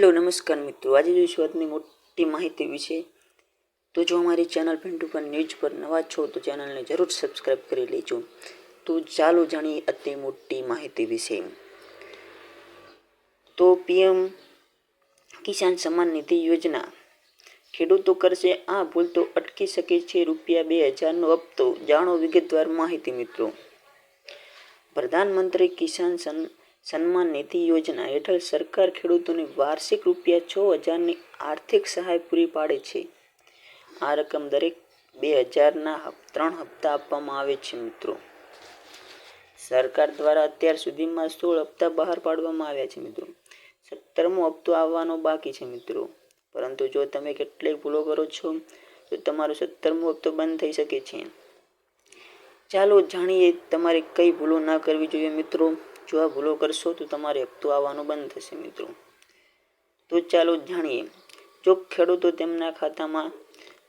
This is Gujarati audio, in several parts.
હેલો, નમસ્કાર મિત્રો. આજે જોઈશું આજની મોટી માહિતી વિશે, તો જો અમારી ચેનલ પિન્ટુ પર ન્યૂઝ પર નવા છો, તો ચેનલને જરૂર સબસ્ક્રાઈબ કરી લેજો. તો ચાલો જાણીએ અતિ મોટી માહિતી વિશે. તો પીએમ કિસાન સન્માન નિધિ યોજના, ખેડૂતો કરશે આ ભૂલ તો અટકી શકે છે, રૂપિયા બે હજારનો હપ્તો. જાણો વિગતવાર માહિતી મિત્રો. પ્રધાનમંત્રી કિસાન સન્ સન્માન નિધિ યોજના હેઠળ સરકાર ખેડૂતોને વાર્ષિક રૂપિયા છ હજારની આર્થિક સહાય પૂરી પાડે છે. આ રકમ દરેક બે હજારના ત્રણ હપ્તા આપવામાં આવે છે મિત્રો. સરકાર દ્વારા અત્યાર સુધીમાં સોળ હપ્તા બહાર પાડવામાં આવ્યા છે મિત્રો. સત્તરમો હપ્તો આવવાનો બાકી છે મિત્રો. પરંતુ જો તમે કેટલીક ભૂલો કરો છો, તો તમારો સત્તરમો હપ્તો બંધ થઈ શકે છે. ચાલો જાણીએ તમારે કઈ ભૂલો ના કરવી જોઈએ મિત્રો. જો આ ભૂલો કરશો તો તમારે હપ્તો આવવાનો બંધ થશે મિત્રો. તો ચાલો જાણીએ. જો ખેડૂતો તેમના ખાતામાં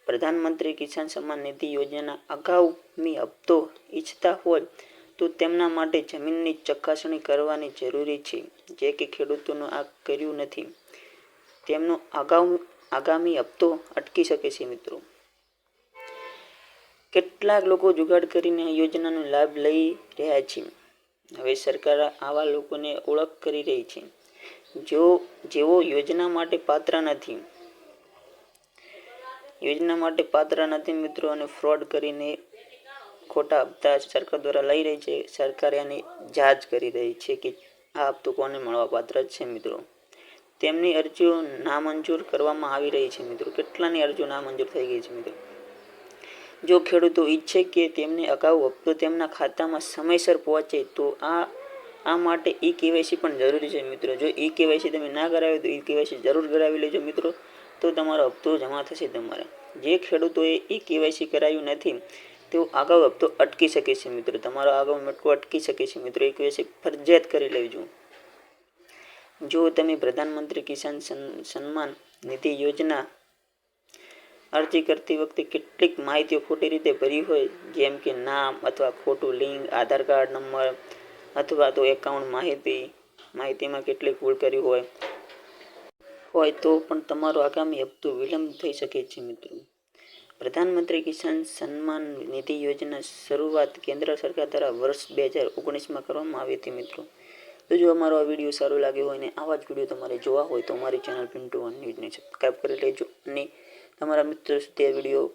પ્રધાનમંત્રી કિસાન સન્માન નિધિ યોજના અગાઉની હપ્તો ઈચ્છતા હોય તો તેમના માટે જમીનની ચકાસણી કરવાની જરૂરી છે. જે કે ખેડૂતોનું આ કર્યું નથી. તેમનો અગાઉ, આગામી હપ્તો અટકી શકે છે મિત્રો. કેટલાક લોકો જુગાડ કરીને યોજનાનો લાભ લઈ રહ્યા છે. હવે સરકાર આવા લોકોને ઓળખ કરી રહી છે. જો, જેઓ યોજના માટે પાત્ર નથી. યોજના માટે પાત્ર નથી મિત્રો અને ફ્રોડ કરીને ખોટા હપ્તા સરકાર દ્વારા લઈ રહી છે. સરકારે આની જાંચ કરી રહી છે કે આ હપ્તો કોને મળવા પાત્ર છે મિત્રો? તેમની અરજીઓ નામંજૂર કરવામાં આવી રહી છે મિત્રો. કેટલાની અરજીઓ નામંજૂર થઈ ગઈ છે મિત્રો? જો ખેડૂતો ઈચ્છે કે તેમને અગાઉ હપ્તો તેમના ખાતામાં સમયસર પહોંચે, તો આ આ માટે ઈ કેવાયસી પણ જરૂરી છે મિત્રો. જો ઈ કેવાયસી તમે ના કરાવે, તો ઈ કેવાયસી જરૂર કરાવી લેજો મિત્રો. તો તમારો હપ્તો જમા થશે તમારે. જે ખેડૂતોએ ઈ કેવાયસી કરાવ્યું નથી તેઓ અગાઉ હપ્તો અટકી શકે છે મિત્રો. તમારો અગાઉ મટકો અટકી શકે છે મિત્રો. ઈ કેવાયસી ફરજિયાત કરી લેજો. જો તમે પ્રધાનમંત્રી કિસાન સન્- સન્માન નિધિ યોજના અરજી કરતી વખતે કેટલીક માહિતીઓ ખોટી રીતે ભરી હોય, જેમ કે નામ અથવા ખોટું લિંક આધાર કાર્ડ નંબર અથવા તો એકાઉન્ટ માહિતી, માહિતીમાં કેટલીક ભૂલ કરી હોય હોય તો પણ તમારો આગામી હપ્તો વિલંબ થઈ શકે છે, મિત્રો. પ્રધાનમંત્રી કિસાન સન્માન નિધિ યોજના શરૂઆત કેન્દ્ર સરકાર દ્વારા વર્ષ બે હજાર ઓગણીસમાં કરવામાં આવી હતી, મિત્રો. તો જો અમારો આ વીડિયો સારો લાગ્યો હોય ને આવા જ વીડિયો તમારે જોવા હોય તો અમારી ચેનલ પિન્ટુ વન ન્યૂઝને સબસ્ક્રાઈબ કરી લેજો અને તમારા મિત્રો સુધી આ વીડિયો